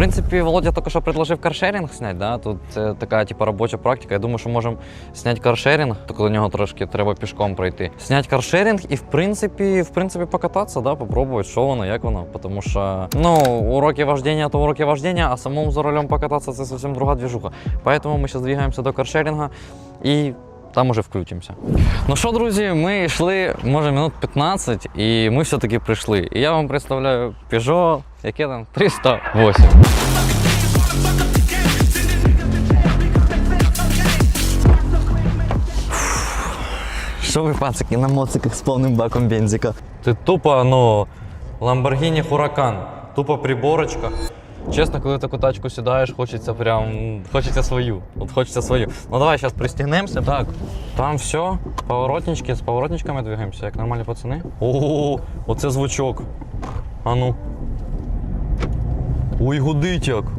принципі, Володя тільки що предложив каршеринг зняти, да? тут це така типу, робоча практика. Я думаю, що можемо зняти каршеринг, тільки до нього трошки треба пішком пройти. Зняти каршеринг і в принципі, в принципі покататися, да? попробувати, що воно, як воно. Тому що ну, уроки вождения то уроки вождения, а самому за рулем покататися це зовсім друга движуха. Поэтому ми зараз двигаємося до каршеринга і там уже включимося. Ну що, друзі, ми йшли, може, минут 15, і ми все-таки прийшли. І я вам представляю Peugeot, яке там 308. Що ви, пацики, на моциках з повним баком бензика? Ти тупо, ну, Lamborghini Huracan, тупо приборочка. Чесно, коли таку тачку сідаєш, хочеться прям. Хочеться свою. От хочеться свою. Ну давай зараз пристігнемося. Так. Там все. Поворотнички, з поворотничками двигаємося, як нормальні пацани. Ого, оце звучок. А ну. Ой, годить як.